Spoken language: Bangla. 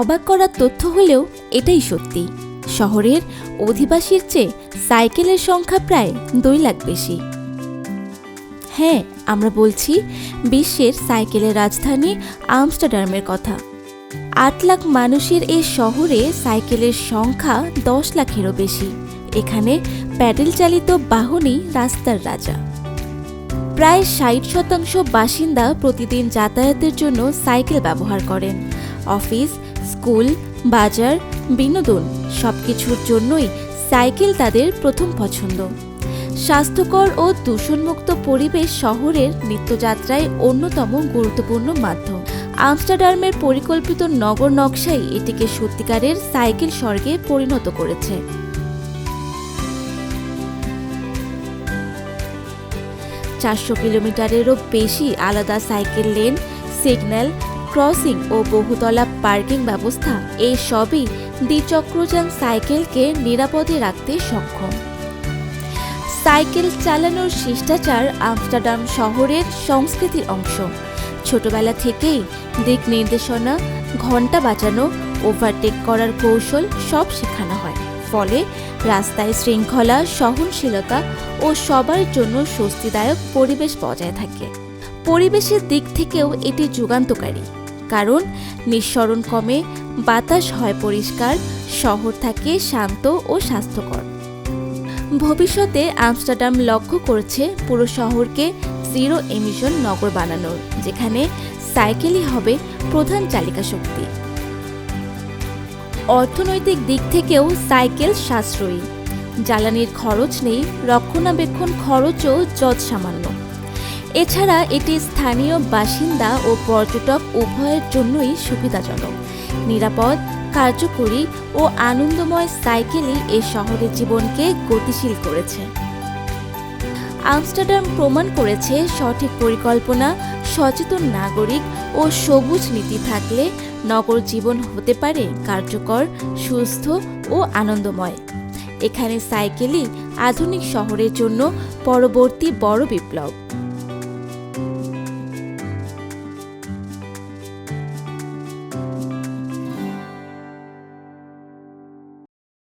অবাক করার তথ্য হলেও এটাই সত্যি। শহরের অধিবাসীর চেয়ে সাইকেলের সংখ্যা প্রায় দুই লাখ বেশি। হ্যাঁ আমরা বলছি বিশ্বের সাইকেলের রাজধানী আমস্টারডামের কথা। আট লাখ মানুষের এই শহরে সাইকেলের সংখ্যা দশ লাখেরও বেশি। এখানে প্যাডেল চালিত বাহনই রাস্তার রাজা। প্রায় ষাট শতাংশ বাসিন্দা প্রতিদিন যাতায়াতের জন্য সাইকেল ব্যবহার করেন। অফিস স্কুল, বাজার, বিনোদন সবকিছুর জন্যই সাইকেল তাদের প্রথম পছন্দ। স্বাস্থ্যকর ও দূষণমুক্ত পরিবেশ শহরের নিত্যযাত্রায় অন্যতম গুরুত্বপূর্ণ মাধ্যম। আমস্টারডামের পরিকল্পিত নগর নকশাই এটিকে সত্যিকারের সাইকেল স্বর্গে পরিণত করেছে। চারশো কিলোমিটারেরও বেশি আলাদা সাইকেল লেন, সিগন্যাল ক্রসিং ও বহুতলা পার্কিং ব্যবস্থা, এই সবই দ্বিচক্রযান সাইকেলকে নিরাপদে রাখতে সক্ষম। সাইকেল চালানোর শিষ্টাচার আমস্টারডাম শহরের সংস্কৃতির অংশ। ছোটবেলা থেকেই দিক নির্দেশনা ঘণ্টা বাজানো, ওভারটেক করার কৌশল সব শেখানো হয়। ফলে রাস্তায় শৃঙ্খলা, সহনশীলতা ও সবার জন্য স্বস্তিদায়ক পরিবেশ বজায় থাকে। পরিবেশের দিক থেকেও এটি যুগান্তকারী। কারণ নিঃসরণ কমে, বাতাস হয় পরিষ্কার, শহর থাকে শান্ত ও স্বাস্থ্যকর। ভবিষ্যতে আমস্টারডাম লক্ষ্য করেছে পুরো শহরকে জিরো এমিশন নগর বানানোর, যেখানে সাইকেলই হবে প্রধান চালিকা শক্তি। অর্থনৈতিক দিক থেকেও সাইকেল সাশ্রয়ী। জ্বালানির খরচ নেই, রক্ষণাবেক্ষণ খরচও যৎ সামান্য এছাড়া এটি স্থানীয় বাসিন্দা ও পর্যটক উভয়ের জন্যই সুবিধাজনক। নিরাপদ, কার্যকরী ও আনন্দময় সাইকেলই এ শহরের জীবনকে গতিশীল করেছে। আমস্টারডাম প্রমাণ করেছে সঠিক পরিকল্পনা, সচেতন নাগরিক ও সবুজ নীতি থাকলে নগর জীবন হতে পারে কার্যকর, সুস্থ ও আনন্দময়। এখানে সাইকেলই আধুনিক শহরের জন্য পরবর্তী বড় বিপ্লব।